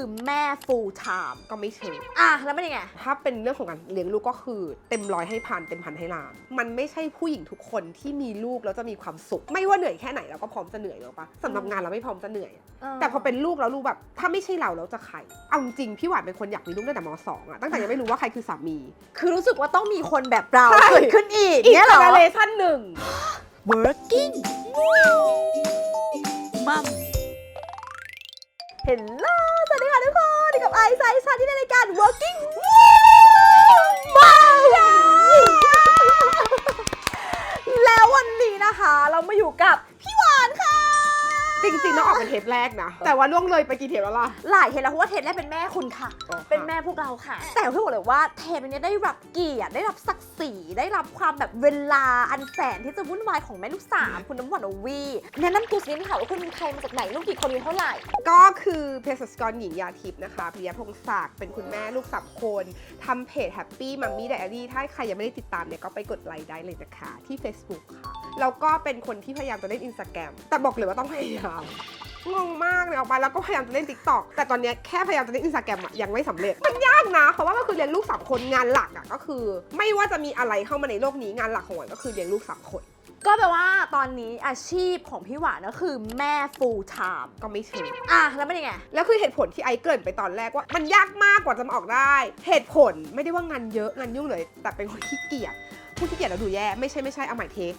คือแม่ full time ก็ไม่เชิงอะแล้วมันยังไง ถ้าเป็นเรื่องของการเลี้ยงลูกก็คือเต็มร้อยให้พันเต็มพันให้ล้าน มันไม่ใช่ผู้หญิงทุกคนที่มีลูกแล้วจะมีความสุข ไม่ว่าเหนื่อยแค่ไหนเราก็พร้อมจะเหนื่อยหรอกปะสำหรับงานเราไม่พร้อมจะเหนื่อยอะแต่พอเป็นลูกแล้วลูกแบบ ถ้าไม่ใช่เราแล้วจะใคร เอาจริงๆพี่หวานเป็นคนอยากมีลูกตั้งแต่มสองอะตั้งแต่ยังไม่รู้ว่าใครคือสามี คือรู้สึกว่าต้องมีคนแบบเราใช่เกิดขึ้นอีกอีกเนี่ยเจเหรอเนเรชั่นหนึ่ง working mom เห็นโลสวัสดีค่ะทุกคนอยู่กับไอซ์ไซส์ชาที่ในรายการ working mom แล้ววันนี้นะคะ เรามาอยู่กับพี่หวานค่ะ จริงๆต้องออกเป็นเทปแรกนะ แต่ว่าล่วงเลยไปกี่เทปแล้วล่ะ หลายเทปแล้วเพราะว่าเทปแรกเป็นแม่คุณค่ะ อ๋อค่ะ เป็นแม่พวกเราค่ะ แต่พี่บอกเลยว่าเทปนี้ได้รับเกียรติได้รับศักดิ์ศรีได้รับความแบบเวลาอันแสนที่จะวุ่นวายของแม่ลูกสามคุณน้ำหวานอวีแนะนำตัวสิค่ะว่าคุณเป็นใครมาจากไหนลูกกี่คนมีเท่าไหร่ ก็คือเภสัชกรหญิงยาทิพย์นะคะพิยพงศักดิ์เป็นคุณแม่ลูกสามคนทำเพจ Happy Mummy Diary ถ้าใครยังไม่ได้ติดตามเนี่ยก็ไปกดไลค์ได้เลยนะคะ ที่ Facebook ค่ะแล้วก็เป็นคนที่พยายามจะเล่น Instagram แต่บอกเลยว่าต้องพยายามงงมากเลยออกมาแล้วก็พยายามจะเล่น TikTok แต่ตอนเนี้ยแค่พยายามจะเล่น Instagram อะยังไม่สำเร็จ มันยากนะ เพราะว่าก็คือเลี้ยงลูกสามคนงานหลักอะก็คือ ไม่ว่าจะมีอะไรเข้ามาในโลกนี้งานหลักของหวานก็คือเลี้ยงลูกสามคนก็แปลว่าตอนนี้อาชีพของพี่หวานก็คือแม่ full time ก็ไม่เชิงอะ แล้วมันยังไง แล้วคือเหตุผลที่ไอ้เกริ่นไปตอนแรกว่า มันยากมากกว่าจะมาออกได้ เหตุผลไม่ได้ว่างานเยอะงานยุ่งเลย แต่เป็นคนขี้เกียจพูดขี้เกียจแล้วดูแย่ ไม่ใช่ไม่ใช่เอาใหม่เทค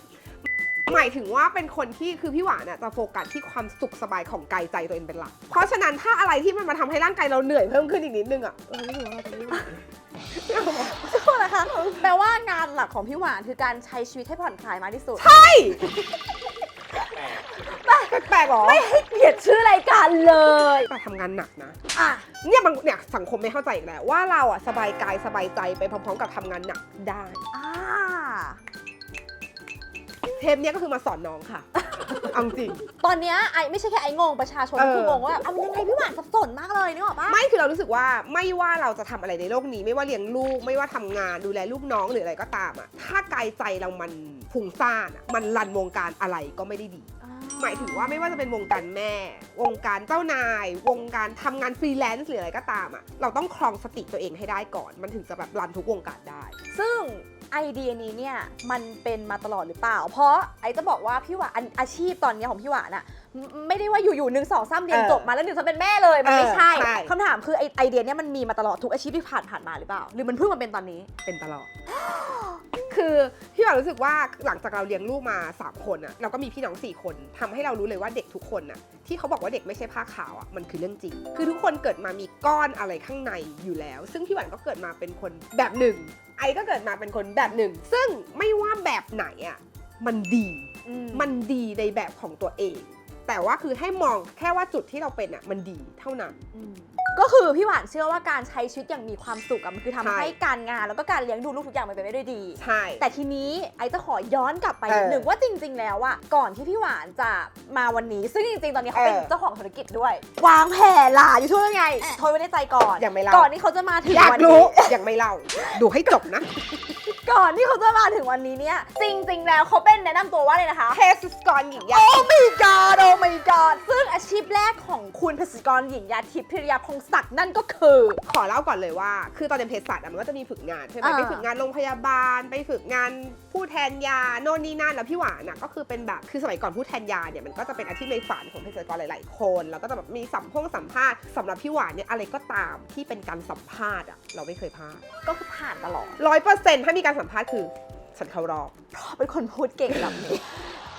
หมายถึงว่าเป็นคนที่คือพี่หวานน่ะจะโฟกัสที่ความสุขสบายของกายใจตัวเองเป็นหลัก เพราะฉะนั้นถ้าอะไรที่มันมาทำให้ร่างกายเราเหนื่อยเพิ่มขึ้นอีกนิดนึงอะเออไม่รู้ว่าเราจะไม่ไหวโทษนะคะแปลว่างานหลักของพี่หวานคือการใช้ชีวิตให้ผ่อนคลายมากที่สุด ใช่แปลกๆเหรอไม่ให้เกียรติชื่อรายการเลยแต่ทำงานหนักนะ อะ เนี่ยบางเนี่ยสังคมไม่เข้าใจอีกแล้วว่าเราอะสบายกายสบายใจไปพร้อมๆ กับทำงานหนักได้อ่า เทปเนี้ยก็คือมาสอนน้องค่ะ เอาจริง ตอนเนี้ยไอไม่ใช่แค่ไองงประชาชนเออ คืองงว่าเอามันยังไงพี่หวานสับสนมากเลยนึกออกปะไม่คือเรารู้สึกว่าไม่ว่าเราจะทำอะไรในโลกนี้ ไม่ว่าเลี้ยงลูก ไม่ว่าทำงานดูแลลูกน้องหรืออะไรก็ตามอะถ้ากายใจเรามันฟุ้งซ่านอะมันรันวงการอะไรก็ไม่ได้ดี อ่าหมายถึงว่าไม่ว่าจะเป็นวงการแม่ วงการเจ้านาย วงการทำงานฟรีแลนซ์หรืออะไรก็ตามอะเราต้องครองสติตัวเองให้ได้ก่อน มันถึงจะแบบรันทุกวงการได้ ซึ่ง ไอเดียนี้เนี่ยมันเป็นมาตลอดหรือเปล่า เพราะไอจะบอกว่าพี่หวานอาชีพตอนเนี้ยของพี่หวานอะไม่ไม่ได้ว่าอยู่ๆหนึ่งสองสามเรียนเออจบมาแล้วหนึ่งจะเป็นแม่เลยมันไม่เออใช่ใช่คำถามคือไอไอเดียเนี้ยมันมีมาตลอดทุกอาชีพที่ผ่านผ่านมาหรือเปล่า หรือมันเพิ่งมาเป็นตอนนี้เป็นตลอด คือพี่หวานรู้สึกว่าหลังจากเราเลี้ยงลูกมา 3 คนอะเราก็มีพี่น้อง 4 คนทำให้เรารู้เลยว่าเด็กทุกคนอะที่เขาบอกว่าเด็กไม่ใช่ผ้าขาวอะมันคือเรื่องจริง คือทุกคนเกิดมามีก้อนอะไรข้างในอยู่แล้ว ซึ่งพี่หวานก็เกิดมาเป็นคนแบบหนึ่ง ไอก็เกิดมาเป็นคนแบบหนึ่ง ซึ่งไม่ว่าแบบไหนอะมันดี มันดีในแบบของตัวเอง แต่ว่าคือให้มองแค่ว่าจุดที่เราเป็นอะมันดีเท่านั้นอืมก็คือพี่หวานเชื่อว่าการใช้ชีวิตอย่างมีความสุขอะมันคือทำใช่ ให้การงานแล้วก็การเลี้ยงดูลูกทุกอย่างมันเป็นไปได้ด้วยดี ใช่ แต่ทีนี้ไอจะขอย้อนกลับไปเออนิดหนึ่งว่าจริง ๆ แล้วอะก่อนที่พี่หวานจะมาวันนี้ ซึ่งจริง ๆ ตอนนี้เขาเป็นเออเจ้าของธุรกิจด้วย วางแผนล่ะอยู่ช่วงไงโทยไว้ในใจก่อนยังไม่เล่า ก่อนที่เขาจะมาถึงอยากวันรู้นี้ ยังไม่เล่า ดูให้จบนะ ก่อนที่เขาจะมาถึงวันนี้เนี่ย จริง ๆ แล้วเขาเป็นแนะนำตัวว่าเลยนะคะเทสกรหญิงยา โอ้ my god โอ้ my god ซึ่งอาชีพแรกของคุณเภสัชกรหญิงยาทิพย์พิริยาพงศักดิ์นั่นก็คือขอเล่าก่อนเลยว่า คือตอนเป็นเภสัชอะมันก็จะมีฝึกงานใช่ไหมอ่า ไปฝึกงานโรงพยาบาล ไปฝึกงานผู้แทนยาโน่นนี่นั่นแล้วพี่หวานอะก็คือเป็นแบบคือสมัยก่อนผู้แทนยาเนี่ยมันก็จะเป็นอาชีพในฝันของเภสัชกรหลาย ๆ คนแล้วก็จะแบบมีสัมพงสัมภาษณ์สำหรับพี่หวานเนี่ยอะไรก็ตามที่เป็นการสัมภาษณ์อะเราไม่เคยพลาดก็คือผ่านตลอดร้อยเปอร์เซ็นต์ถ้ามีการสัมภาษณ์คือฉันเข้ารอบ เพราะเป็นคนพูดเก่งแบบนี้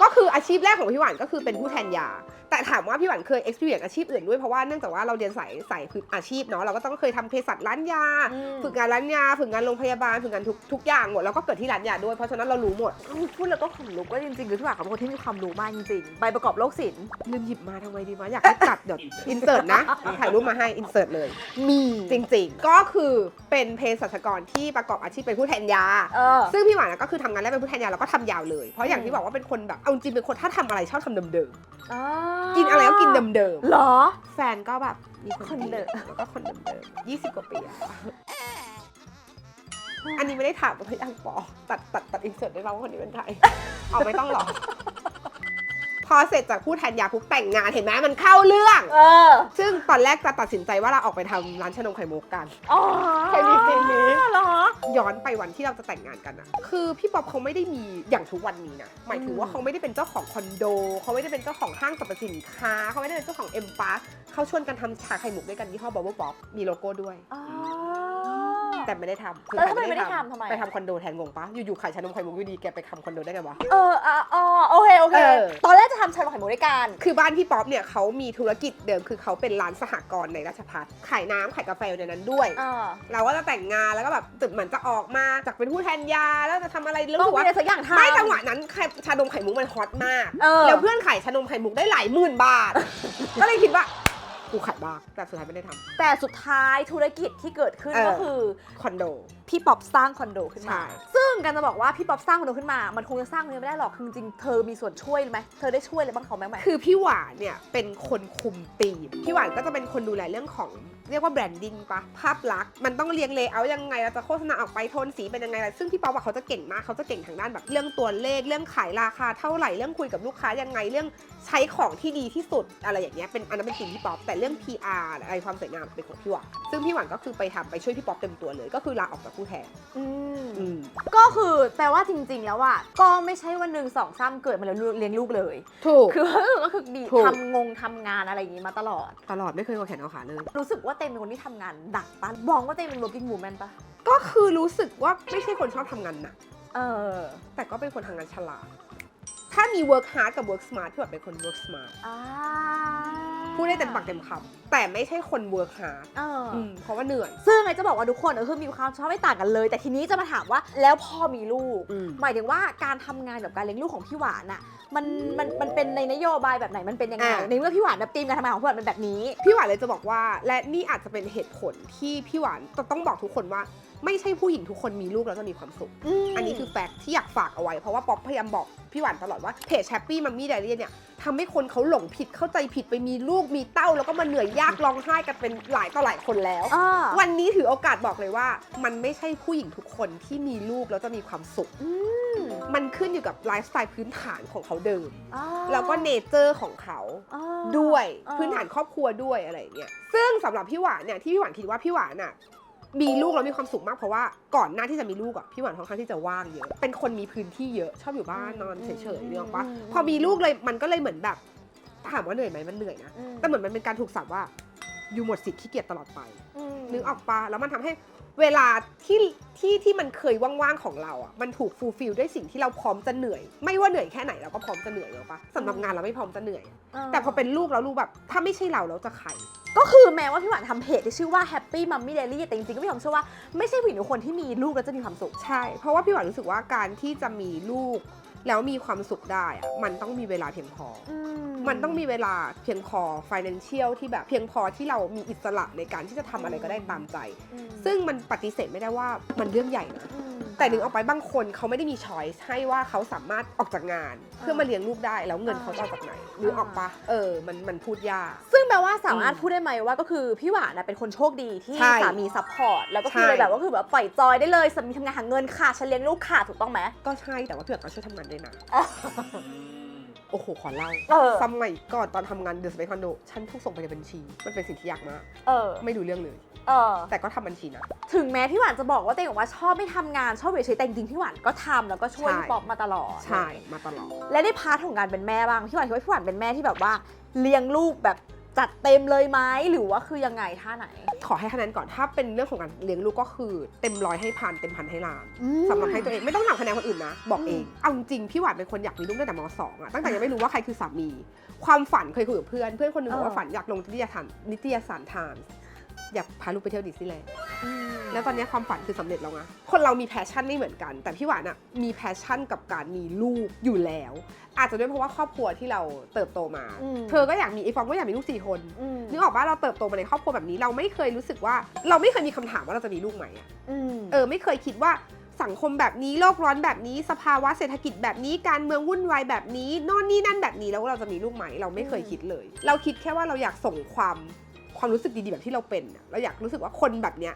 ก็คืออาชีพแรกของพี่หวานก็คือเป็นผู้แทนยา แต่ถามว่าพี่หวานเคย experience อาชีพอื่นด้วยเพราะว่าเนื่องจากว่าเราเรียนสายสายคืออาชีพเนาะเราก็ต้องเคยทำเภสัชร้านยาอืมฝึกงานร้านยา ฝึกงานโรงพยาบาล ฝึกงานทุกทุกอย่างหมดแล้วก็เกิดที่ร้านยาด้วยเพราะฉะนั้นเรารู้หมด พูดแล้วก็ขนลุกว่าจริงๆคือพี่หวานเขาเป็นคนที่มีความรู้มากจริงๆใบประกอบโรคศิลป์ลืมหยิบมาทำไมดีวะอยากให้ตัดเดี๋ยวอินเสิร์ตนะถ่ายรูปมาให้อินเสิร์ตเลย มีจริง ๆ ก็คือเป็นเภสัชกรที่ประกอบอาชีพเป็นผู้แทนยาเออซึ่งพี่หวานก็คือทำงานแรกเป็นผู้แทนยาแล้วก็ทำยาวเลย เพราะอย่างอืมที่บอกว่าเป็นคนแบบเอาจริงเป็นคนถ้าทำอะไรชอบทำเดิมอ่าๆกินอะไรก็กินเดิมเหรอ ๆ แฟนก็แบบมีคนคนเดิมแล้วก็คนเดิมๆยี่สิบกว่าปีอะอันนี้ไม่ได้ถามว่ายังปอตัดตัดตัดอินเสิร์ตได้เราว่าคนนี้เป็นใครเอาไม่ต้องหรอกพพอเสร็จจากพูดแทนยาปุ๊บแต่งงานเห็นไหมมันเข้าเรื่อง เออซึ่งตอนแรกจะตัดสินใจว่าเราออกไปทำร้านชานมไข่มุกกัน อ๋อ ย้อนไปวันที่เราจะแต่งงานกันอะคือพี่ป๊อปเขาไม่ได้มีอย่างทุกวันนี้นะหมายถึงว่าเขาไม่ได้เป็นเจ้าของคอนโด เขาไม่ได้เป็นเจ้าของห้างสรรพสินค้า เขาไม่ได้เป็นเจ้าของเอ็มพาร์เขาชวนกันทำชาไข่มุกด้วยกันยี่ห้อบับเบิลป๊อปมีโลโก้ด้วย อ๋อ แต่ไม่ได้ทำคือแล้วทำไมไม่ได้ทำทำไม ไปทำคอนโดแทนงงปะอยู่ๆขายชานมไข่มุกอยู่ดีแกไปทำคอนโดได้ไงวะ เอออะอ๋อโอเค โอเค เออ ตอนแรกจะทำชาไข่มุกด้วยกัน คือบ้านพี่ป๊อปเนี่ยเขามีธุรกิจเดิมคือเขาเป็นร้านสหกรณ์ในราชพัฒขายน้ำขายกาแฟอยู่ในนั้นด้วย อ่าเราก็จะแต่งงานแล้วก็แบบตึกเหมือนจะออกมาจากเป็นผู้แทนยาแล้วจะทำอะไรแล้วต้อรู้งสึกมีว่าอะไรสักอย่างทำ ไม่จังหวะนั้นไข่ชานมไข่มุกมันฮอตมาก เออ แล้วเพื่อนขายชานมไข่มุกได้หลายหมื่นบาท ก็เลยคิดว่ากูขาย บ้างแต่สุดท้ายไม่ได้ทแต่สุดท้ายธุรกิจที่เกิดขึ้นเออก็คือำคอนโดพี่ป๊อปสร้างคอนโดขึ้นมาใช่ซึ่งกันจะบอกว่าพี่ป๊อปสร้างคอนโดขึ้นมา มันคงจะสร้างคนเดียวไม่ได้หรอกคือจริงๆเธอมีส่วนช่วยไหมเธอได้ช่วยอะไรบ้างเขาไหมไหมคือพี่หวานเนี่ยเป็นคนคุมธีม พี่หวานก็จะเป็นคนดูแลเรื่องของเรียกว่าแบรนดิ้งปะภาพลักษณ์มันต้องเรียงเลเยอร์ยังไงเราจะโฆษณาออกไปโทนสีเป็นยังไงซึ่งพี่ป๊อปอะเขาจะเก่งมากเขาจะเก่งทางด้านแบบ เรื่องตัวเลขเรื่องขายราคาเท่าไหร่เรื่องคุยกับลูกค้ายังไงเรื่องใช้ของที่ดีที่สุดอะไรอย่างเงี้ยเป็นอันนั้นเป็นทีมพี่ป๊อปแต่เรื่อง PR อะไรความสวยงามเป็นของพี่หวานซึ่งพี่หวานก็คือไปทำไปช่วยพี่ป๊อปเต็มตัวเลย ก็คือลาออกจากผู้แทนอืมอืมก็คือแปลว่าจริง ๆ แล้วอะก็ไม่ใช่ว่าหนึ่งสองสามเกิดมาแล้วเลี้ยงลูกเลย ถูก คือ ก็คือดีถูก ทำงงทำงานอะไรอย่างงี้มาตลอด ตลอดไม่เคยเอาแขนเอาขาเลย รู้สึกว่าเต็มเป็นคนที่ทำงานหนักปะมองว่าเต็มเป็น working woman ปะก็คือรู้สึกว่าไม่ใช่คนชอบทำงานหนักเออแต่ก็เป็นคนทำงานฉลาด ถ้ามี work hard กับ work smart พี่แบบเป็นคน work smart อ่า พูดได้เต็มปากเต็มคำแต่ไม่ใช่คน work hard เออออืมเพราะว่าเหนื่อย ซึ่งไอ้จะบอกว่าทุกคนก็คือมีความชอบไม่ต่างกันเลย แต่ทีนี้จะมาถามว่าแล้วพอมีลูก อืม หมายถึงว่าการทำงานกับการเลี้ยงลูกของพี่หวานอะมันมันมันเป็นในนโยบายแบบไหนมันเป็นยังไงอะ ในเมื่อพี่หวานแบบทีมการทำงานของพี่หวานเป็นแบบนี้ พี่หวานเลยจะบอกว่า และนี่อาจจะเป็นเหตุผลที่พี่หวานจะต้องบอกทุกคนว่า ไม่ใช่ผู้หญิงทุกคนมีลูกแล้วจะมีความสุข อันนี้คือแฟกต์ที่อยากฝากเอาไว้ เพราะว่าป๊อปพยายามบอกพี่หวานตลอดว่าเพจแฮปปี้มัมมี่ไดเรียเนี่ยทำให้คนเขาหลงผิดเข้าใจผิดไปมีลูกมีเต้า แล้วก็มาเหนื่อยยากร้องไห้กันเป็นหลายต่อหลายคนแล้ว อ่า วันนี้ถือโอกาสบอกเลยว่า มันไม่ใช่ผู้หญิงทุกคนที่มีลูกแล้วจะมีความสุขอืมมันขึ้นอยู่กับไลฟ์สไตล์พื้นฐานของเขาเดิม อ่าแล้วก็เนเจอร์ของเขา อ่า ด้วยอ่า พื้นฐานครอบครัวด้วยอะไรอย่างเงี้ยซึ่งสำหรับพี่หวานเนี่ยที่พี่หวานคิดว่าพี่หวานอะ มีลูกแล้วมีความสุขมากเพราะว่าก่อนหน้าที่จะมีลูกอะพี่หวานค่อนข้างที่จะว่างเยอะ เป็นคนมีพื้นที่เยอะชอบอยู่บ้านนอนเฉยๆเรื่องปะพอมีลูกเลยมันก็เลยเหมือนแบบถามว่าเหนื่อยไหมมันเหนื่อยนะอืมแต่เหมือนมันเป็นการถูกสับว่าอยู่หมดสิทธิ์ขี้เกียจตลอดไปมนึกออกปะแล้วมันทำให้ เวลาที่ที่ที่มันเคยว่างๆของเราอะมันถูกฟูลฟิลด้วยสิ่งที่เราพร้อมจะเหนื่อย ไม่ว่าเหนื่อยแค่ไหนเราก็พร้อมจะเหนื่อยหรอกปะสำหรับงานเราไม่พร้อมจะเหนื่อย แต่พอเป็นลูกแล้วลูกแบบ ถ้าไม่ใช่เราแล้วจะใครก็คือแม้ว่าพี่หวานทำเพจที่ชื่อว่า Happy Mummy Daily แต่จริงๆก็มีความเชื่อว่าไม่ใช่ผู้หญิงทุกคนที่มีลูกแล้วจะมีความสุข ใช่ เพราะว่าพี่หวานรู้สึกว่าการที่จะมีลูก แล้วมีความสุขได้อะมันต้องมีเวลาเพียงพออมันต้องมีเวลาเพียงพอ financial ที่แบบเพียงพอที่เรามีอิสระในการที่จะทำอะไรก็ได้ตามใจอืมซึ่งมันปฏิเสธไม่ได้ว่ามันเรื่องใหญ่นะอืมแต่นึกออกไปบางคนเขาไม่ได้มีช้อยส์ให้ว่าเขาสามารถออกจากงาน เพื่อมาเลี้ยงลูกได้แล้วเงินเขาจะเอาจากไหนนึกออกปะเออมันมันพูดยาก ซึ่งแปลว่าสามารถอืมพูดได้ไหมว่าก็คือพี่หวานน่ะเป็นคนโชคดีที่ใช่สามีซัพพอร์ตแล้วก็คือใช่ เลยแบบว่าคือแบบปล่อยจอยได้เลยสามีทำงานหาเงินค่ะฉันเลี้ยงลูกค่ะถูกต้องไหม ก็ใช่แต่ว่าเพื่อนก็ช่วยทำงานด้วยนะ โอ้โห ขอเล่า เออ สมัยก่อนตอนทำงานเดอะสเปคคอนโดฉันถูกส่งไปในบัญชี มันเป็นสิ่งที่ยากมาก เออ ไม่ดูเรื่องเลย เออ แต่ก็ทำบัญชีนะ ถึงแม้พี่หวานจะบอกว่าตัวเองบอกว่าชอบไม่ทำงานชอบเฉยๆแต่จริงๆพี่หวานก็ทำแล้วก็ช่วยใช่ พี่ป๊อปมาตลอด ใช่ มาตลอด และได้พาร์ทของการเป็นแม่บ้างพี่หวานคิดว่าพี่หวานเป็นแม่ที่แบบว่าเลี้ยงลูกแบบ จัดเต็มเลยไหมหรือว่าคือยังไงท่าไหน ขอให้คะแนนก่อนถ้าเป็นเรื่องของการเลี้ยงลูกก็คือเต็มร้อยให้พันเต็มพันให้ล้านสำหรับให้ตัวเองไม่ต้องถามคะแนนคนอื่นนะบอกเองเอาจริงๆพี่หวานเป็นคนอยากมีลูกตั้งแต่มสองอะตั้งแต่ยังไม่รู้ว่าใครคือสามี ความฝันเคยคุยกับเพื่อนเพื่อนคนหนึงบอกว่าเออ ฝันอยากลงนิตยสารนิตยสารไทม์ อยากพาลูกไปเที่ยวดิสนีย์แลนด์อืมแล้วตอนนี้ความฝันคือสำเร็จแล้วไงคนเรามีแพชชั่นไม่เหมือนกัน แต่พี่หวานอะมีแพชชั่นกับการมีลูกอยู่แล้ว อาจจะด้วยเพราะว่าครอบครัวที่เราเติบโตมาอืมเธอก็อยากมีไอฟองก็อยากมีลูกสี่คนอืมนึกออกว่าเราเติบโตมาในครอบครัวแบบนี้ เราไม่เคยรู้สึกว่า เราไม่เคยมีคำถามว่าเราจะมีลูกไหมอะอืมเออ ไม่เคยคิดว่าสังคมแบบนี้โลกร้อนแบบนี้ สภาวะเศรษฐกิจแบบนี้การเมืองวุ่นวายแบบนี้โน่นนี่นั่นแบบนี้แล้วเราจะมีลูกไหมเราไม่เคยคิดเลย เราคิดแค่ว่าเราอยากส่งความ ความรู้สึกดีๆแบบที่เราเป็นอะเราอยากรู้สึกว่าคนแบบเนี้ย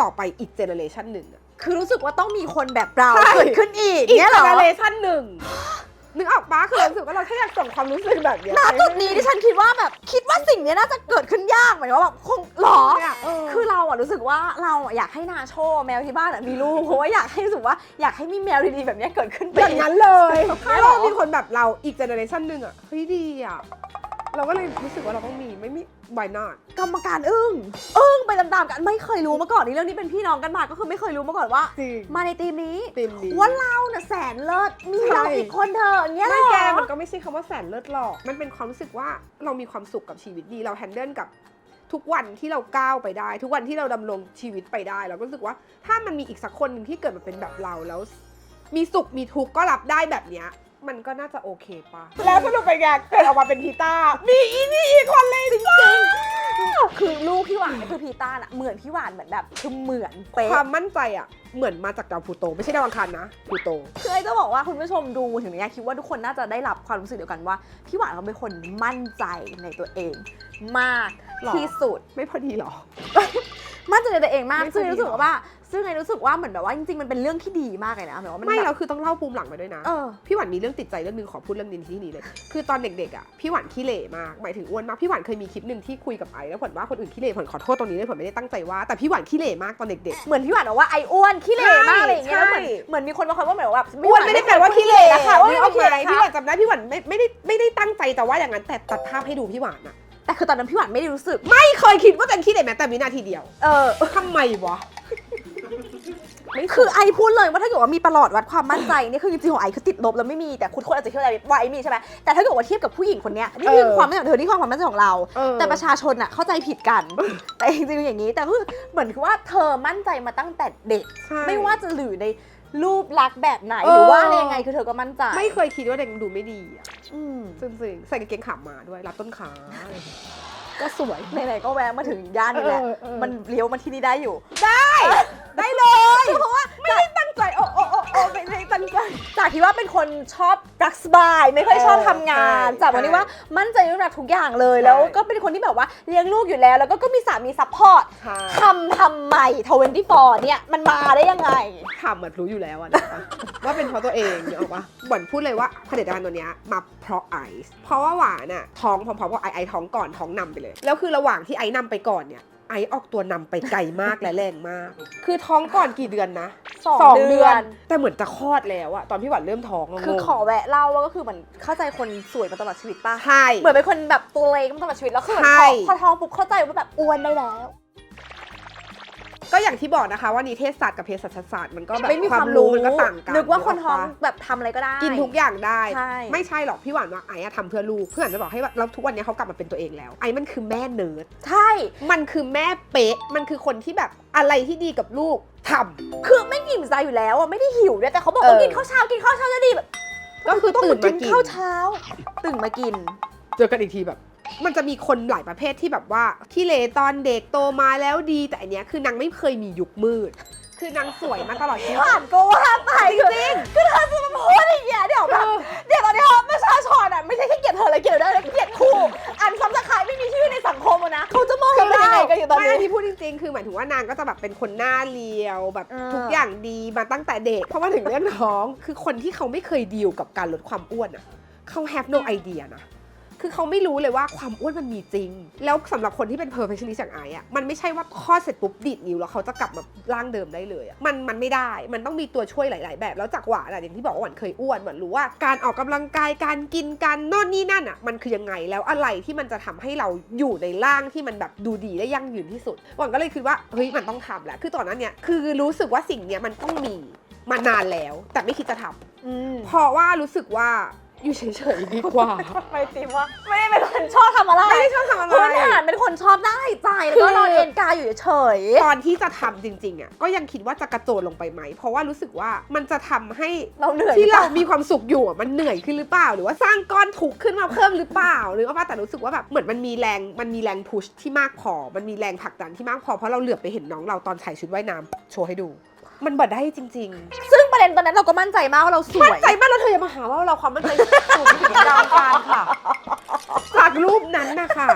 ต่อไปอีกเจเนอเรชันหนึ่งอะ คือรู้สึกว่าต้องมีคนแบบเราใช่ เกิดขึ้นอีกอีกเนี่ยเจเหรอเนอเรชันหนึ่งนึกออกปะคือเรารู้สึกว่าเราแค่อยากส่งความรู้สึกแบบเนี้ยณจุดนี้ที่ฉันคิดว่าแบบคิดว่าสิ่งเนี้ยน่าจะเกิดขึ้นยากหมายถึงว่าแบบคงหรอ เนี่ยเออ คือเราอะรู้สึกว่าเราอะอยากให้นาโชแมวที่บ้านอะมีลูกเพราะว่าอยากให้รู้สึกว่าอยากให้มีแมวดีๆแบบเนี้ยเกิดขึ้นไป อย่างนั้นเลยใช่แล้วเหรอเรามีคนแบบเราอีกเจเนอเรชันหนึ่งอะ เฮ้ยดีอะ เราก็เลยรู้สึกว่าเราต้องมีไม่มี why not กรรมการอึ้งอึ้งไปตามๆกันไม่เคยรู้มาก่อนนี่เรื่องนี้เป็นพี่น้องกันมาก็คือไม่เคยรู้มาก่อนว่า จริง มาในทีมนี้เต็มดีว่าเราน่ะแสนเลิศมีใช่เราอีกคนเธอะอย่างเงี้ยเหรไม่อ แกมันก็ไม่ใช่คำว่าแสนเลิศหรอก มันเป็นความรู้สึกว่าเรามีความสุขกับชีวิตดี เราแฮนเดิลกับทุกวันที่เราก้าวไปได้ ทุกวันที่เราดำรงชีวิตไปได้ เราก็รู้สึกว่าถ้ามันมีอีกสักคนหนึ่งที่เกิดมาเป็นแบบเราแล้ว มีสุขมีทุกข์ก็รับได้แบบเนี้ย มันก็น่าจะโอเคปะแล้วสรุปไปนไงเกิดออกมาเป็นพีต้า มีอีนี่อีกคนเลยจริงคือลูกพี่หวานก็คือพีต้าน่ะเหมือนพี่หวานเหมือนแบบคือเหมือนเป๊ะความมั่นใจอะ เหมือนมาจากดาวพลูโต ไม่ใช่ดาวอังคารนะพลูโต คือไอ้จะบอกว่าคุณผู้ชมดูถึงเนี้ยคิดว่าทุกคนน่าจะได้รับความรู้สึกเดียวกันว่าพี่หวานเขาเป็นคนมั่นใจในตัวเอง มากหรอ ที่สุด ไม่พอดีหรอ มั่นใจในตัวเองมากไม่ซึ่งค่อยดีรู้สึกว่า ซึ่งไอ้รู้สึกว่าเหมือนแบบว่าจริงๆมันเป็นเรื่องที่ดีมากเลยนะหมายว่ามันไม่แบบเราคือต้องเล่าปูมหลังไปด้วยนะ เออ พี่หวานมีเรื่องติดใจเรื่องหนึงขอพูดเรื่องนี้ที่นี่เลย คือตอนเด็กๆอะพี่หวานขี้เหร่มากหมายถึงอ้วนมากพี่หวานเคยมีคลิปหนึ่งที่คุยกับไอซ์แล้วผลว่าคนอื่นขี้เหร่ผลขอโทษตรงนี้เลยผลไม่ได้ตั้งใจว่าแต่พี่หวานขี้เหร่มากตอนเด็ก เหมือนพี่หวานบอกว่าไอ้อ้วนขี้เหร่มากอะไรอย่างเงี้ยแล้วเหมือนใช่ เหมือนมีคนมาคอยว่าเหมือนว่าๆอ้วนไม่ได้แปลว่าขี้เหร่นะคะค่ะว่าว่าไม่ไม่ได้ได้ขี้เหร่พี่หวานจำได้พี่หวานไม่ไม่ได้ไม่ได้ตั้งใจแต่ว่าอย่างนั้นแต่ตัดภาพให้ดูพี่หวานอะแต่คือตอนนั้นพี่หวานไม่ได้รู้สึก ไม่เคยคิดว่าตัวเองขี้เหร่แม้แต่วินาทีเดียวเออทำไมวะ ไม่คือไอพูดเลยว่าถ้าเกิดว่ามีประหลอดวัดความมั่นใจเนี่ยคือจริงๆของไอคือติดลบแล้วไม่มีแต่คุณคนอาจจะคิดว่าว่าไอมีใช่ไหมแต่ถ้าเกิดว่าเทียบกับผู้หญิงคนเนี้ยนี่คือความมั่นใจของเธอที่ความมั่นใจของเรา เออ แต่ประชาชนอะเข้าใจผิดกัน แต่จริงๆอย่างนี้แต่คือเหมือนว่าเธอมั่นใจมาตั้งแต่เด็ก ใช่ ไม่ว่าจะหรือในรูปลักษณ์แบบไหนเออ หรือว่าอะไรยังไงคือเธอก็มั่นใจไม่เคยคิดว่าเด็กดูไม่ดีอะอืมจริงๆใส่กางเกงขามาด้วย รับต้นขาก็สวย ไหนๆก็แวะมาถึงย่านนี้แหละเออเออ มันเลี้ยวมาที่นี่ได้อยู่ ได้ เลยเพราะว่าไม่ได้ตั้งใจโอ้โอ้โอ้โอ้ไม่ได้ตั้งใจ จากที่ว่าเป็นคนชอบรักสบายไม่ค่อยชอบทำงานใช่จากวันนี้ใช่ว่ามั่นใจเรื่องราวทุกอย่างเลยใช่แล้ว ก็เป็นคนที่แบบว่าเลี้ยงลูกอยู่แล้ว แล้วก็ก็มีสามีซัพพอร์ตใช่ ทำทำใหม่ทเวนตี้ฟอร์เนี่ยมันมาได้ยังไง ถามเหมือนรู้อยู่แล้วอะนะว่าเป็นเพราะตัวเองเนี่ยเอาปะหวานพูดเลยว่าผลิตภัณฑ์ตัวเนี้ยมาเพราะไอซ์เพราะว่าหวานอะท้องพร้อมๆกับไอซ์ไอซ์ท้องก่อนท้องนำไปเลย แล้วคือระหว่างที่ไอซ์นำไปก่อนเนี่ย ไอซ์ออกตัวนำไปไกลมากและแรงมาก คือท้องก่อนกี่เดือนนะสองเดือน แต่เหมือนจะคลอดแล้วอะตอนพี่หวานเริ่มท้องะคืองงขอแวะเล่าว่าก็คือเหมือนเข้าใจคนสวยมาตลอดชีวิตป่ะใช่ เหมือนเป็นคนแบบตัวเล็กมาตลอดชีวิตแล้วคือเหมือนใช่พอพอท้องปุ๊บเข้าใจว่าแบบอ้วนได้แล้ว ก็อย่างที่บอกนะคะว่านิเทศศาสตร์กับเภสัชศาสตร์มันก็แบบไม่มีความมันรู้ก็ต่างกันนึกว่าคนท้องกปะแบบทำอะไรก็ได้ กินทุกอย่างได้ ใช่ ไม่ใช่หรอกพี่หวานว่าไอ้อะทำเพื่อลูกเพื่อนจะบอกให้ว่าแล้วทุกวันนี้เขากลับมาเป็นตัวเองแล้ว ไอ้มันคือแม่เนิร์ด ใช่ มันคือแม่เป๊ะ มันคือคนที่แบบอะไรที่ดีกับลูกทำ คือไม่อิ่มใจอยู่แล้วอะไม่ได้หิวด้วยแต่เขาบอกว่าเออกินข้าวเช้ากินข้าวเช้าจะดีแบบก็คือตื่นมากิน ข้าวเช้า ตื่นมากิน เจอกันอีกทีแบบ มันจะมีคนหลายประเภทที่แบบว่าขี้เลตอนเด็กโตมาแล้วดี แต่อันเนี้ยคือนางไม่เคยมียุคมืด คือนางสวยมาตลอดชีวิต ผ่านก็ว่าไปจริงคือเธอจะมาพูดอย่างเงี้ยเดี๋ยวแบบเดี๋ยวตอนนี้ประชาชนอะไม่ใช่แค่เกลียดเธอเลยเกลียดได้แล้วเกลียดคู่อันซ้ำสกายไม่มีชื่อในสังคมอะนะเขาจะมองเราเป็นยังไงกันอยู่ตอนไม่นี้อันที่พูดจริงๆ คือหมายถึงว่านางก็จะแบบเป็นคนหน้าเรียวแบบเออ ทุกอย่างดีมาตั้งแต่เด็ก เพราะว่าถึงเรื่องท้อง คือคนที่เขาไม่เคยดีลกับการลดความอ้วนอะ เขา have no idea นะ คือเขาไม่รู้เลยว่าความอ้วนมันมีจริง แล้วสำหรับคนที่เป็น perfectionist อย่างไอซ์อะมันไม่ใช่ว่าคลอดเสร็จปุ๊บดีดนิ้วแล้วเขาจะกลับมาร่างเดิมได้เลยอะมันมันไม่ได้ มันต้องมีตัวช่วยหลาย ๆ แบบ แล้วจากหวานอะอย่างที่บอกว่าหวานเคยอ้วนหวานรู้ว่าการออกกำลังกายการกินการโน่นนี่นั่นอะมันคือยังไงแล้วอะไรที่มันจะทำให้เราอยู่ในร่างที่มันแบบดูดีและยั่งยืนที่สุดหวานก็เลยคิดว่าเฮ้ยมันต้องทำแหละคือตอนนั้นเนี่ยคือรู้สึกว่าสิ่งเนี้ยมันต้องมีมานานแล้ว แต่ไม่คิดจะทำอืมเพราะว่ารู้สึกว่า อยู่เฉยๆดีกว่า ไม่ติมว่าไม่ได้เป็นคนชอบทำอะไรไม่ได้ชอบทำอะไร พื้นฐานเป็นคนชอบได้ใจแล้วก็คือนอนเอนกายอยู่เฉยตอนที่จะทำจริงๆอะก็ยังคิดว่าจะกระโจนลงไปไหม เพราะว่ารู้สึกว่ามันจะทำให้เราเหนื่อยที่เราปะมีความสุขอยู่อะมันเหนื่อยขึ้นหรือเปล่า หรือว่าสร้างก้อนทุกข์ขึ้นมาเพิ่มหรือเปล่าหรือว่าแต่รู้สึกว่าแบบเหมือนมันมีแรงมันมีแรงพุชที่มากพอ มันมีแรงผลักดันที่มากพอเพราะเราเหลือบไปเห็นน้องเราตอนใส่ชุดว่ายน้ำโชว์ให้ดู มันบัดได้จริง ซึ่งประเด็นตอนนั้นเราก็มั่นใจมากว่าเราสๆ มั่วนยใจมากแล้วเธออย่ามาหาว่าเราความมั่นใจสูงถึงดาวอังคารค่ะ จากรูปนั้นนะคะ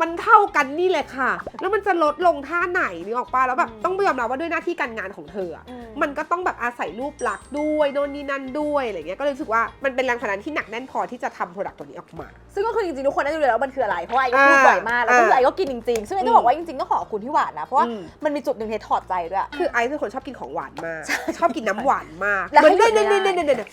มันเท่ากันนี่เลยค่ะ แล้วมันจะลดลงท่าไหนนึกออกปะแล้วแบบอืมต้องยอมรับว่าด้วยหน้าที่การงานของเธออะอืมมันก็ต้องแบบอาศัยรูปลักษณ์ด้วยโน่นนี่นั่นด้วยอะไรเงี้ยก็เลยรู้สึกว่ามันเป็นแรงผลักดันที่หนักแน่นพอที่จะทำโปรดักต์ตัวนี้ออกมา ซึ่งก็คือจริงๆทุกคนน่าจะรู้แล้ววามันคืออะไร เพราะว่าไอ้ก็พูดอ่าบ่อยมากแล้วก็คืออ่าไอ้ก็กินจริงๆ ซึ่งไอ้ต้องบอกว่าจริงๆต้องขอบคุณพี่หวานนะ เพราะว่าอืม มันมีจุดหนึ่งที่ถอดใจด้วย คือไอซ์เป็นคนชอบกินของหวานมาก ชอบกินน้ำหวานมากแล้วเหมือนให้เด่นหยุเด่ดนไม่เด่นได้เด่น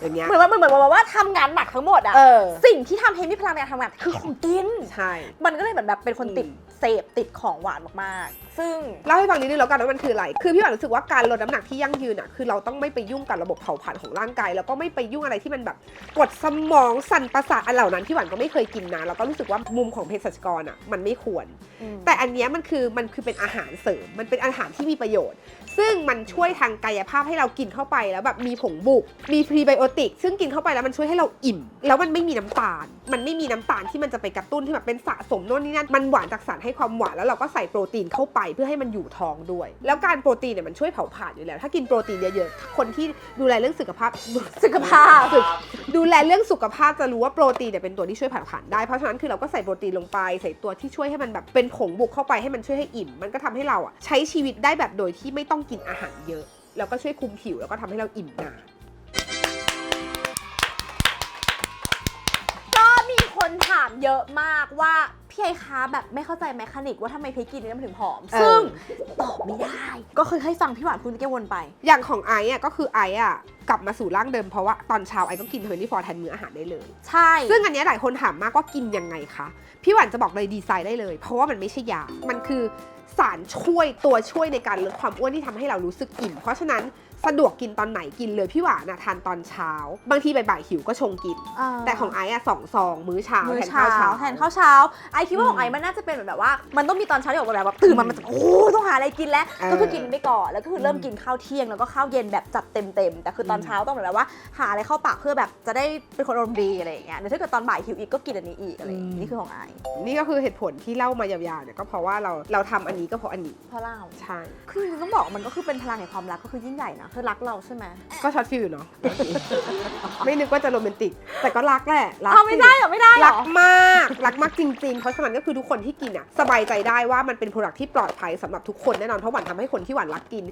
อย่างเงี้ยเหมือนว่าเหมือนเหมือนว่าทำงานหนักทั้งหมดอะเออ สิ่งที่ทำให้มีพลังในการทำงานคือของกิน ใช่ มันก็เลยเหมือนแบบเป็นคนติดอืมเสพติดของหวานมากๆ ซึ่งเล่าให้ฟังนิดนึงแล้วกันว่ามันคืออะไร คือพี่หวานรู้สึกว่าการลดน้ำหนักที่ยั่งยืนอะคือเราต้องไม่ไปยุ่งกับระบบเผาผลาญของร่างกายแล้วก็ไม่ไปยุ่งอะไรที่มันแบบกดสมองสั่นประสาทอันเหล่านั้นพี่หวานก็ไม่เคยกินนะแล้วก็รู้สึกว่ามุมของเภสัชกรอะมันไม่ควร แต่อันเนี้ยมันคือมันคือเป็นอาหารเสริม มันเป็นอาหารที่มีประโยชน์ ซึ่งมันช่วยทางกายภาพให้เรากินเข้าไปแล้วแบบมีผงบุก มีพรีไบโอติกซึ่งกินเข้าไปแล้วมันช่วยให้เราอิ่ม แล้วมันไม่มีน้ำตาล มันไม่มีน้ำตาลที่มันจะไปกระตุ้นที่แบบเป็นสะสมโน่นนี่นั่นมันหวานจากสารให้ความหวานแล้วเราก็ใส่โปรตีนเข้าไปเพื่อให้มันอยู่ท้องด้วย แล้วการโปรตีนเนี่ยมันช่วยเผาผลาญอยู่แล้ว ถ้ากินโปรตีนเยอะๆคนที่ดูแลเรื่องสุขภาพสุขภาพดูแลเรื่องสุขภาพจะรู้ว่าโปรตีนเนี่ยเป็นตัวที่ช่วยเผาผลาญได้เพราะฉะนั้นคือเราก็ใส่โปรตีนลงไป ใส่ตัวที่ช่วยให้มันแบบเป็นผงบุกเข้าไปให้มันช่วยให้อิ่ม มันก็ทำให้เราอะใช้ชีวิตได้แบบโดยที่ไม่ต้องกินอาหารเยอะ แล้วก็ช่วยคุมผิวแล้วก็ทำให้เราอิ่มนาน เยอะมากว่าพี่ไอคะแบบไม่เข้าใจแมคานิกว่าทำไมเพชรกินแล้วมันถึงผอม เออ ซึ่งตอบไม่ได้ ก็คือให้ฟังพี่หวานพูดแก้วนไป อย่างของไอซ์อะก็คือไอซ์อะกลับมาสู่ร่างเดิมเพราะว่าตอนเช้าไอซ์ก็กินเทอร์นี่ฟอร์แทนมื้ออาหารได้เลย ใช่ ซึ่งอันเนี้ยหลายคนถามมากว่ากินยังไงคะพี่หวานจะบอกเลยดีไซน์ได้เลย เพราะว่ามันไม่ใช่ยา มันคือสารช่วยตัวช่วยในการลดความอ้วนที่ทำให้เรารู้สึกอิ่ม เพราะฉะนั้น สะดวกกินตอนไหนกินเลยพี่หวานนะทานตอนเช้า บางทีบ่ายๆหิวก็ชงกินาแต่ของไอซ์อะสองซองมื้อเช้ามื้อแทนเช้าข้าวเช้า แทนข้าวเช้าไอคิดว่าอืมของไอมันน่าจะเป็นเหมือนแบบว่า มันต้องมีตอนเช้าที่ออกมาแบบตื่นมามันจะโอ้ต้องหาอะไรกินแล้ว เออก็คือกินไปก่อนแล้วก็คือเริ่มอืมกินข้าวเที่ยงแล้วก็ข้าวเย็นแบบจัดเต็มๆแต่คือตอนอืม เช้าต้องเหมือนแบบว่า หาอะไรเข้าปากเพื่อแบบจะได้เป็นคนอารมณ์ดีอะไรอย่างเงี้ยแต่ถ้าเกิดตอนบ่ายหิวอีกก็กินอันนี้อีกอะไรอย่างงี้นี่คือของไอนี่ก็คือเหตุผลที่เล่ามายาวๆเนี่ยก็เพราะว่าเราเราทำอันนี้ก็เพราะอันนี้เพราะเรา ใช่ คือจริงๆต้องบอกว่ามันก็คือเป็นพลังแห่งความรักก็คือยิ่งใหญ่นะคือรักเราใช่ไหมก็ช็อตฟิลอยู่เนาะ ไม่นึกว่าจะโรแมนติก แต่ก็รักแหละ รักเอาไม่สิได้เหรอไม่ได้เหรรัอกมาก รักมากจริงๆ เพราะฉะนั้นก็คือทุกคนที่กินอะ สบายใจได้ว่ามันเป็นผลิตที่ปลอดภัยสำหรับทุกคนแน่นอน เพราะหวานทำให้คนที่หวานรักกิน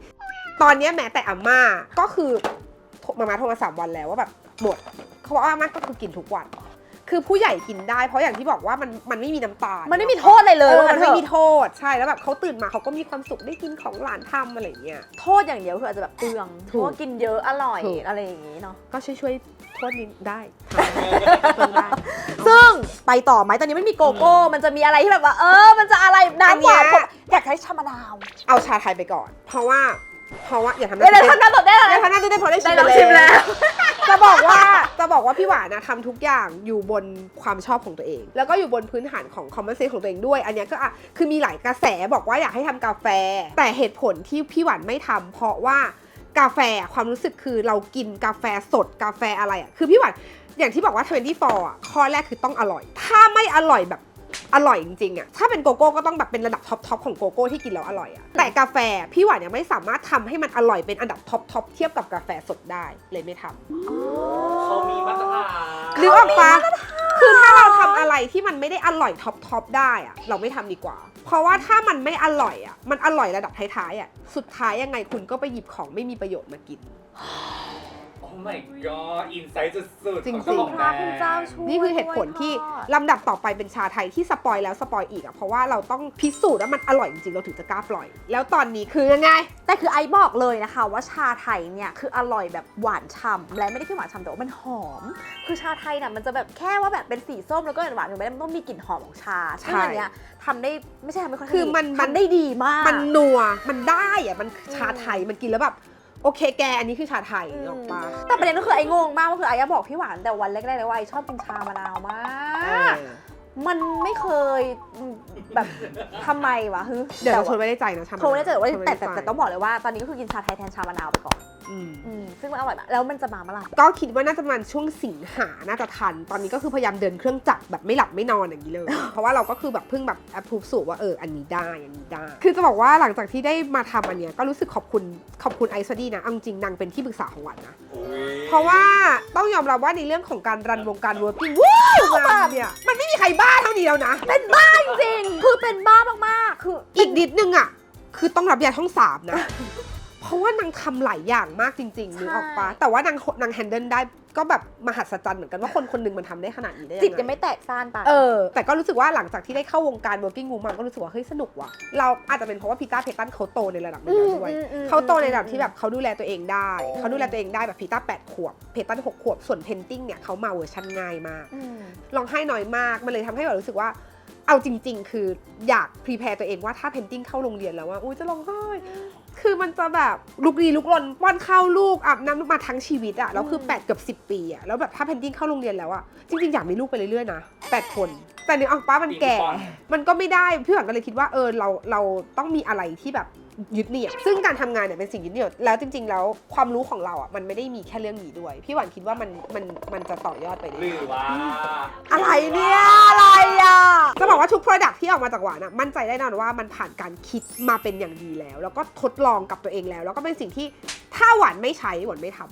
ตอนเนี้ยแม้แต่อาม่าก็คือโทรมามาโทรมาสามวันแล้วว่าแบบหมด เขาบอกว่าอาม่าก็คือกินทุกวัน คือผู้ใหญ่กินได้เพราะอย่างที่บอกว่ามันมันไม่มีน้ำตาลมันไม่มีโทษอะไรเลยเออว่ามันงั้นเถไม่อะ มีโทษใช่แล้วแบบเขาตื่นมาเขาก็มีความสุขได้กินของหลานทำอะไรอย่างเงี้ย โทษอย่างเดียวคืออาจจะแบบเปลืองเพถูกราะว่ากินเยอะอร่อยถูก อะไรอย่างงี้เนาะ ก็ช่วยช่วยๆโทษนิดได้ทำได้ ซึ่งไปต่อไหมตอนนี้มันมีโกโก้ มันจะมีอะไรที่แบบว่า เออ มันจะอะไรน้ำหวานอันเนี้ยอยากใช้ชามะนาว เอาชาไทยไปก่อน เพราะว่า เพราะว่าอย่าทำหเดี๋ยวน้าเดี๋ยวตื่นทำน้ำสดได้เลเต้ยนอย่าทำหน้าตื่นเต้นเพราะได้ชิได้มลองชิมแล้ว จะบอกว่าจะบอกว่าพี่หวานนะทำทุกอย่างอยู่บนความชอบของตัวเอง แล้วก็อยู่บนพื้นฐานของคอมมอนเซนส์ของตัวเองด้วย อันเนี้ยก็อะคือมีหลายกระแสบอกว่าอยากให้ทำกาแฟ แต่เหตุผลที่พี่หวานไม่ทำเพราะว่ากาแฟความรู้สึกคือเรากินกาแฟสดกาแฟอะไรอะคือพี่หวานอย่างที่บอกว่า 24อะข้อแรกคือต้องอร่อย ถ้าไม่อร่อยแบบ อร่อยจริงๆอะถ้าเป็นโกโก้ก็ต้องแบบเป็นระดับท็อปทอปของโกโก้ที่กินแล้วอร่อยอะแต่กาแฟพี่หวานยังไม่สามารถทำให้มันอร่อยเป็นอันดับท็อปทอปเทียบกับกาแฟสดได้เลยไม่ทำเขามีมาตรฐานหรือออกปะคือถ้าเราทำอะไรที่มันไม่ได้อร่อยท็อปทอปได้อะเราไม่ทำดีกว่า เพราะว่าถ้ามันไม่อร่อยอะมันอร่อยระดับท้ายๆอะสุดท้ายยังไงคุณก็ไปหยิบของไม่มีประโยชน์มากินโอ้ my god อินไซต์สุดๆจริงๆ ของคุณพระคุณเจ้าช่วยนี่คือเหตุผลที่ลำดับต่อไปเป็นชาไทยที่สปอยแล้วสปอยอีกอะเพราะว่าเราต้องพิสูจน์ว่ามันอร่อยจริงๆเราถึงจะกล้าปล่อย แล้วตอนนี้คือยังไง แต่คือไอซ์บอกเลยนะคะว่าชาไทยเนี่ยคืออร่อยแบบหวานฉ่ำและไม่ได้แค่หวานฉ่ำแต่ว่ามันหอม คือชาไทยน่ะมันจะแบบแค่ว่าแบบเป็นสีส้มแล้วก็หวานถึงไม่ได้มันต้องมีกลิ่นหอมของชาซึ่งอันเนี้ยทำได้ไม่ใช่ทำไม่ค่อยคือมันทำได้ดีมาก มันนัวมันได้อะมันชาไทยมันกินแล้วแบบ โอเคแกอันนี้คือชาไทยนึกออกปะแต่ประเด็นก็คือไอ้งงมากว่าคือไอ้อะบอกพี่หวานแต่วันแรกๆเลยว่าไอ้ชอบกินชามะนาวมากเออ มันไม่เคยแบบทำไมวะฮึเดี๋ยวเราทแต่นไม่ได้ใจนะชาโทรไม่ได้เจอว่าทนแต่ไม่แต่ได้แต่ใจต้องบอกเลยว่า ตอนนี้ก็คือกินชาไทยแทนชามะนาวไปก่อนอืม อืมซึ่งมันอร่อยมากแล้วมันจะมาเมื่อไหร่ก็คิดว่าน่าจะประมาณช่วงสิงหา น่าจะทัน ตอนนี้ก็คือพยายามเดินเครื่องจักรแบบไม่หลับไม่นอนอย่างนี้เลย เพราะว่าเราก็คือแบบเพิ่งแบบแอปพูฟสูว่าเอออันนี้ได้อันนี้ได้ คือจะบอกว่าหลังจากที่ได้มาทำอันเนี้ยก็รู้สึกขอบคุณขอบคุณไอซ์ดีนะเอาจริงๆนางเป็นที่ปรึกษาของหวานนะโอ้อุ๊ยเพราะว่าต้องยอมรับว่าในเรื่องของการรันวงการ working วู้งานเนี่ยมันไม่มีใครบ้าเท่านี้แล้วนะ เป็นบ้าจริงๆคือเป็นบ้า มาก ๆ คือ อีกนิดนึงอะ คือต้องรับยาช่องสามนะ เพราะว่านางทำหลายอย่างมากจริงๆนึกออกปะแต่ว่านางนางแฮนเดิลได้ก็แบบมหัศจรรย์เหมือนกันว่าคนคนหนึงมันทำได้ขนาดนี้ได้ยังไงจิตยังไม่แตกซ่านไป เออ แต่ก็รู้สึกว่าหลังจากที่ได้เข้าวงการ working woman ก็รู้สึกว่า เฮ้ย สนุกว่ะ เราอาจจะเป็นเพราะว่าพีต้าเพตันเขาโตในระดับหนึงแล้วด้วย อืมอืมอืมเขาโตในระดับที่แบบเขาดูแลตัวเองได้ เขาดูแลตัวเองได้แบบพีต้าแปดขวบ เพตันหกขวบ ส่วนเพนติ้งเนี่ยเขามาเวอร์ชันง่ายมาก อืม ร้องไห้น้อยมาก มันเลยทำให้แบบรู้สึกว่า เอาจริง ๆ คืออยากพรีแพร์ตัวเองว่าถ้าเพนติ้งเข้าโรงเรียนแล้วว่า อุ้ยจะร้องไห้ คือมันจะแบบลุกลี้ลุกลนป้อนข้าวลูกอาบน้ำลูกมาทั้งชีวิตอะแล้วคืออืมแปดเกือบสิบปีอะแล้วแบบถ้าเพนติ้งเข้าโรงเรียนแล้วอะจริงๆ อยากมีลูกไปเรื่อยๆนะแปดคน แต่เนี่ยเอาป้ามันแก่ มันก็ไม่ได้พี่หวันก็เลยคิดว่าเออเราเราต้องมีอะไรที่แบบ ยึดเหนี่ยว ซึ่งการทำงานเนี่ยเป็นสิ่งยึดเหนี่ยว แล้วจริง ๆ แล้วความรู้ของเราอะมันไม่ได้มีแค่เรื่องนี้ด้วย พี่หวันคิดว่ามันมันมันจะต่อยอดไปหเรื่รืออยว่าอะไรเนี่ยอะไรอะๆจะบอกว่าทุก Product ที่ออกมาจากหวานอะมั่นใจได้แน่นอนว่ามันผ่านการคิดมาเป็นอย่างดีแล้ว แล้วก็ทดลองกับตัวเองแล้ว แล้วก็เป็นสิ่งที่ถ้าหวานไม่ใช้หวานไม่ทำ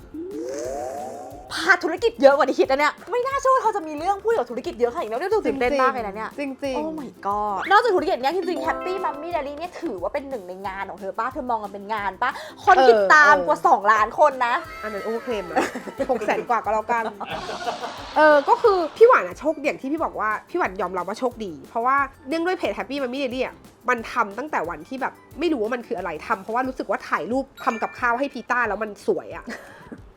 พาธุรกิจเยอะกว่าที่คิดนะเนี่ย ไม่น่าเชื่อว่าเขาจะมีเรื่องพูดเกี่ยวกับธุรกิจเยอะขนาดนี้แล้วดูตื่นเต้นมากเลยนะเนี่ย จริงโอ้ my god นอกจากธุรกิจเนี้ยจริงๆ Happy Mummy Daddy เนี่ยถือว่าเป็นหนึ่งในงานของเธอป้าเธอมองกันเป็นงานป้าคนเออติดตามเออกว่า 2 ล้านคนนะ อันนั้นโอเคมนะหกแสนกว่าก็แล้วกัน เออ ก็คือพี่หวานอะโชคดีอย่างที่พี่บอกว่า พี่หวานยอมรับว่าโชคดี เพราะว่าเนื่องด้วยเพจ Happy Mommy Daily อะมันทำตั้งแต่วันที่แบบไม่รู้ว่ามันคืออะไรทำเพราะว่ารู้สึกว่าถ่ายรูปทำกับข้าวให้พีต้าแล้วมันสวยอะ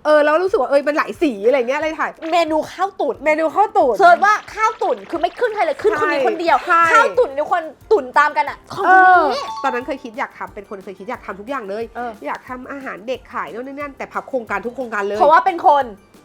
เออแล้วรู้สึกว่าเอยมันหลายสีอะไรเงี้ยเลยถ่าย เมนูข้าวตุ๋นเมนูข้าวตุ๋น เซิร์ชว่าข้าวตุ๋นคือไม่ขึ้นใครเลยขึ้นคนนี้ใช่คนเดียว ใช่ ข้าวตุ๋นในคนตุ๋นตามกันอะของเอคนอนี้ ตอนนั้นเคยคิดอยากทำเป็นคนเคยคิดอยากทำทุกอย่างเลย เอออ ยากทำอาหารเด็กขายโน่นนี่นั่นแต่พับโครงการทุกโครงการเลย เพราะว่าเป็นคน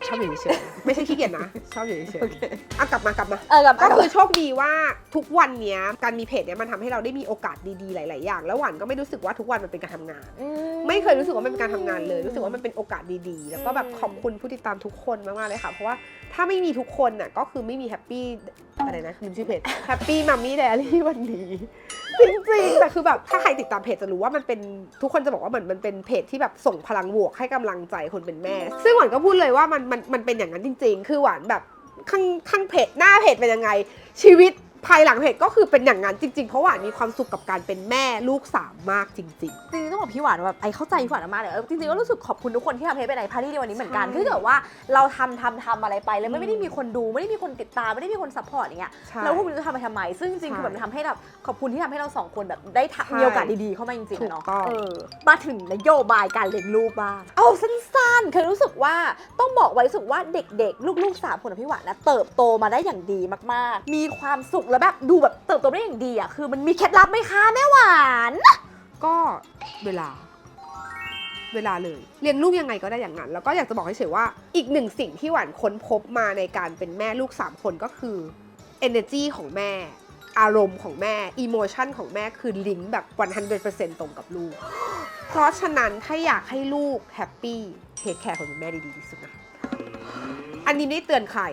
ชอบอยู่เฉยๆไม่ใช่ขี้เกียจนะ ชอบอยู่เฉยๆอะกลับมากลับมา เออกับก็คือโชคดีว่าทุกวันเนี้ยการมีเพจเนี้ยมันทำให้เราได้มีโอกาสดีๆหลาย ๆ อย่าง แล้วหวานก็ไม่รู้สึกว่าทุกวันมันเป็นการทำงานอืไม่เคยรู้สึกว่ามันเป็นการทำงานเลย รู้สึกว่ามันเป็นโอกาสดีๆ แล้วก็แบบขอบคุณผู้ติดตามทุกคนมากๆเลยค่ะ เพราะว่าถ้าไม่มีทุกคนน่ะก็คือไม่มีแฮปปี้อะไรนะลืมชื่อเพจแฮปปี้มัมมี่ไดอารี่วันนี้ จริงๆแต่คือแบบถ้าใครติดตามเพจจะรู้ว่ามันเป็นทุกคนจะบอกว่าเหมือนมันเป็นเพจที่แบบส่งพลังบวกให้กำลังใจคนเป็นแม่ ซึ่งหวานก็พูดเลยว่ามันมันมันเป็นอย่างนั้นจริง ๆ คือหวานแบบข้างข้างเพจหน้าเพจเป็นยังไง ชีวิต ภายหลังเพจก็คือเป็นอย่างนั้นจริงๆ เพราะหวานมีความสุขกับการเป็นแม่ลูกสามมากจริงจริงๆต้องบอกพี่หวานว่าแบบไอเข้าใจพี่หวานมากเลยเออจริงๆก็รู้สึกขอบคุณทุกคนที่ทำให้เป็นไอพาร์ตี้ในวันนี้เหมือนกันใช่คือเกิดว่าเราทำทำทำอะไรไปแล้วอืมไม่ได้มีคนดูไม่ได้มีคนติดตามไม่ได้มีคนซัพพอร์ตอย่างเงี้ยๆใช่แล้วพวกนี้จะทำไปทำไมซึ่งจริงๆใช่คือแบบมันทำให้แบบขอบคุณที่ทำให้เราสองคนแบบได้ทำใช่มีโอกาสดีๆเข้ามาจริงๆอะเนาะถูกต้อง เออมาถึงนโยบายการเลี้ยงลูกบ้างเอาสั้นๆคือรู้สึกว่าต้องบอกไว้รู้สึกว่าเด็กๆ ลูกๆสามคนของพี่หวานนะเติบโตมาได้อย่างดีมากๆ มีความสุขแล้วแบบดูแบบเติบโตได้อย่างดีอะคือมันมีเคล็ดลับไหมคะแม่หวาน ก็เวลา เวลาเลย เลี้ยงลูกยังไงก็ได้อย่างนั้น แล้วก็อยากจะบอกให้เฉยว่าอีกหนึ่งสิ่งที่หวานค้นพบมาในการเป็นแม่ลูก 3 คนก็คือ energy ของแม่ อารมณ์ของแม่ emotion ของแม่คือลิงก์แบบ 100%ตรงกับลูก เพราะฉะนั้นถ้าอยากให้ลูกแฮปปี้เทคแคร์คนเป็นแม่ดีๆที่สุดนะคะ อันนี้ไม่ได้เตือนใคร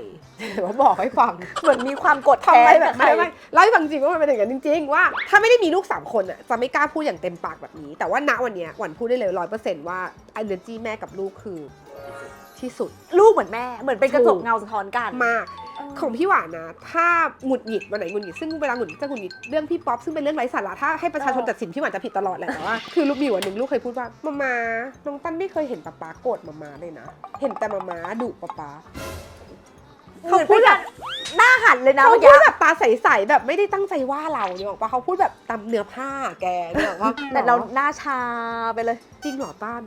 แต่ว่าบอกให้ฟัง เหมือนมีความกดทำแค้ไมนแบกับบใคร ไม่ไม่เล่าให้ฟังจริงว่ามันเป็นอย่างนั้นจริง ๆ ว่าถ้าไม่ได้มีลูก 3 คนอะจะไม่กล้าพูดอย่างเต็มปากแบบนี้ แต่ว่าณวันเนี้ยหวันพูดได้เลยร้อยเปอร์เซนต์ว่า energy แม่กับลูกคือที่สุด ลูกเหมือนแม่ เหมือนเป็นกระจกถูกเงาสะท้อนกัน มาก ของพี่หวานนะ ถ้าหงุดหงิดวันไหนหงุดหงิดซึ่งเวลาหงุดหงิดจะหงุดหงิดเรื่องพี่ป๊อปซึ่งเป็นเรื่องไร้สาระถ้าให้ประชาชนตัดสินพี่หวานจะผิดตลอดแหละแต่ว่าคือลูกมีอยู่วันหนึ่งลูกเคยพูดว่ามามาน้องตั้นไม่เคยเห็นป๊าป๊าโกรธมามาเลยนะ เห็นแต่มามาดุป๊าป๊าเหมือนเป็นการหน้าหันเลยนะเขาเมื่อพูกี้ดแบบตาใสๆแบบไม่ได้ตั้งใจว่าเราเนี่ยหรอกปะเขาพูดแบบตามเนื้อผ้าแกเนี่ยหรอกว่าแต่เราหน้าชาไปเลย จริงเหรอต้าน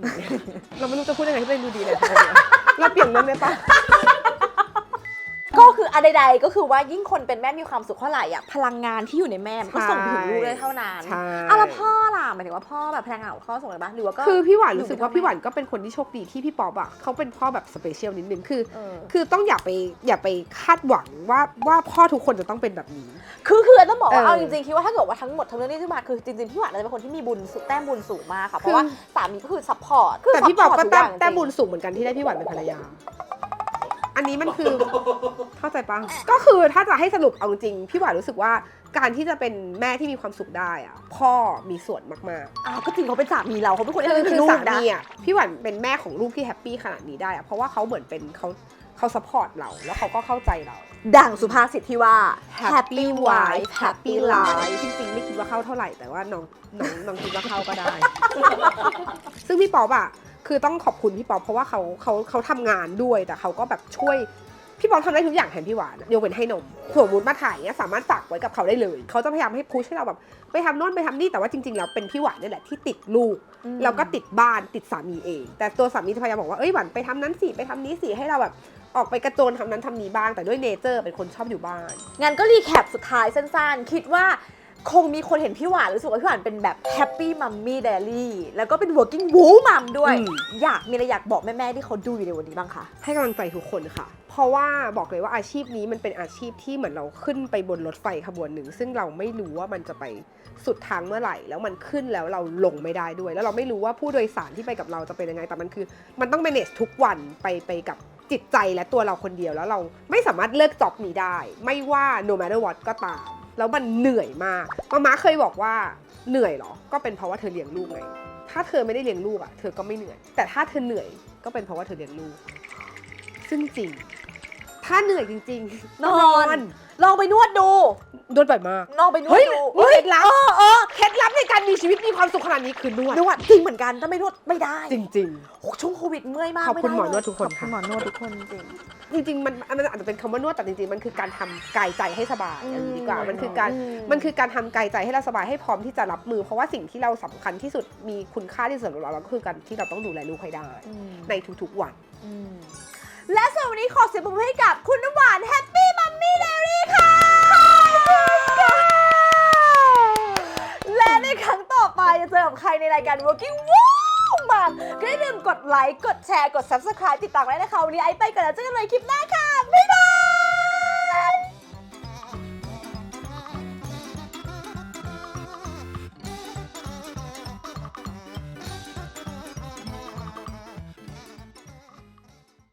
เราไม่รู้จะพูดยังไงให้เป็นดูดีเลยทีเดียวเราเปลี่ยนเรื่องได้ปะ ก็คืออะไรใดๆก็คือว่ายิ่งคนเป็นแม่มีความสุขเท่าไหร่อะพลังงานที่อยู่ในแม่มันก็ส่งไปถึงลูกได้เท่านั้นใช่อะแล้วพ่อล่ะหมายถึงว่าพ่อแบบพลังงานของพ่อส่งอะไรบ้างหรือว่าก็ คือพี่หวานรู้สึกว่าอยู่ในพี่หวานก็เป็นคนที่โชคดีที่พี่ป๊อปอะเขาเป็นพ่อแบบสเปเชียลนิดนึงคือ เออ คือต้องอย่าไปอย่าไปคาดหวังว่าว่าพ่อทุกคนจะต้องเป็นแบบนี้ คือคือต้องบอกว่าเออเอาจริงๆคิดว่าถ้าเกิดว่าทั้งหมดทั้งเรื่องที่มาคือจริงๆพี่หวานจะเป็นคนที่มีบุญสุแต้มบุญสูงมากค่ะเพราะว่าสามีก็คือซัพพอร์ตแต่พี่ป๊อปก็ซัพพแต้ร์มทุย่างแต้มจริงบุญสูงเหมือนกันที่ได้พี่หวานเป็นภรรยา อันนี้มันคือ เข้าใจปะก็คือถ้าจะให้สรุปเอาจริงๆพี่หวานรู้สึกว่าการที่จะเป็นแม่ที่มีความสุขได้อะพ่อมีส่วนมากอ้าวก็จริงเขาเป็นสามีเราเขาเป็นคนๆที่คือมีคือลูสากนะมีอะพี่หวานเป็นแม่ของลูกที่แฮปปี้ขนาดนี้ได้อะเพราะว่าเขาเหมือนเป็นเขาเขาซัพพอร์ตเราแล้วเขาก็เข้าใจเรา ดังสุภาษิตที่ว่า Happy wife Happy life จริงๆ ไม่คิดว่าเข้าเท่าไหร่แต่ว่าน้องน้องน้องคิดว่าเข้าก็ได้ ซึ่งพี่ป๊อปอะ คือต้องขอบคุณพี่ป๊อปเพราะว่าเขาเขาเขาทำงานด้วยแต่เขาก็แบบช่วยพี่ป๊อปทำได้ทุกอย่างแทนพี่หวานอะยกเว้นให้นมสมมติมาถ่ายเนี้ยสามารถฝากไว้กับเขาได้เลย เขาจะพยายามให้พุชให้เราแบบไปทำโน่นไปทำนี่แต่ว่าจริงๆแล้วเป็นพี่หวานนี่แหละที่ติดลูกอืมแล้วก็ติดบ้านติดสามีเอง แต่ตัวสามีจะพยายามบอกว่าเอ้ยหวานไปทำนั้นสิไปทำนี้สิให้เราแบบออกไปกระโจนทำนั้นทำนี้บ้างแต่ด้วยเนเจอร์เป็นคนชอบอยู่บ้าน งั้นก็รีแคปสุดท้ายสั้นๆ คิดว่า คงมีคนเห็นพี่หวานรู้สึกว่าพี่หวานเป็นแบบแฮปปี้มัมมี่เดลี่แล้วก็เป็น working woman ด้วย อืม อยากมีอะไรอยากบอกแม่ ๆ ที่เขาดูอยู่ในวันนี้บ้างคะ ให้กำลังใจทุกคนค่ะ เพราะว่าบอกเลยว่าอาชีพนี้มันเป็นอาชีพที่เหมือนเราขึ้นไปบนรถไฟขบวนหนึ่ง ซึ่งเราไม่รู้ว่ามันจะไปสุดทางเมื่อไหร่ แล้วมันขึ้นแล้วเราลงไม่ได้ด้วย แล้วเราไม่รู้ว่าผู้โดยสารที่ไปกับเราจะเป็นยังไง แต่มันคือ มันต้อง manage ทุกวันไปไปกับจิตใจและตัวเราคนเดียวแล้วเราไม่สามารถเลิกจ็อบนี้ได้ ไม่ว่า no matter what ก็ตาม แล้วมันเหนื่อยมากมาม่าเคยบอกว่าเหนื่อยเหรอ ก็เป็นเพราะว่าเธอเลี้ยงลูกไง ถ้าเธอไม่ได้เลี้ยงลูกอะ เธอก็ไม่เหนื่อย แต่ถ้าเธอเหนื่อยก็เป็นเพราะว่าเธอเลี้ยงลูก ซึ่งจริง ถ้าเหนื่อยจริงๆนอน ลองไปนวดดู นวดบ่อยมาก ลองไปนวเฮ้ดยดูเคล็ดลับ เออเออเคล็ดลับในการมีชีวิตมีความสุขขนาดนี้คือนวด นวดจริงเหมือนกันถ้าไม่นวดไม่ได้ จริงโอ้ช่วงโควิดเมื่อยมากขอบคุณไได้หมอนวดเลยทุกคนขอบคุณค่ะหมอนวดทุกคนจริงๆ จริงๆมันมันอาจจะเป็นคำว่านวดแต่จริงๆมันคือการทำกายใจให้สบายอืมอย่างนี้ดีกว่ามันคือการอืมมันคือการทำกายใจให้เราสบายให้พร้อมที่จะรับมือ เพราะว่าสิ่งที่เราสำคัญที่สุดมีคุณค่าที่สุดสำหรับเราก็คือการที่เราต้องดูแลลูกให้ได้อืมในทุกๆวัน อืมและสำหรับวันนี้ขอเสียงปรบมือให้กับคุณน้ำหวานแฮปปี้มัมมี่เดลี่ค่ะ และในครั้งต่อไปจะเจอกับใครในรายการ Working Woman ของมัอย่าลืมกดไลค์กดแชร์กด subscribe ติดตามไว้นะคะวันนี้ไอซ์ไปก่อนแล้วเจอกันใหม่คลิปหน้าค่ะบ๊ายบาย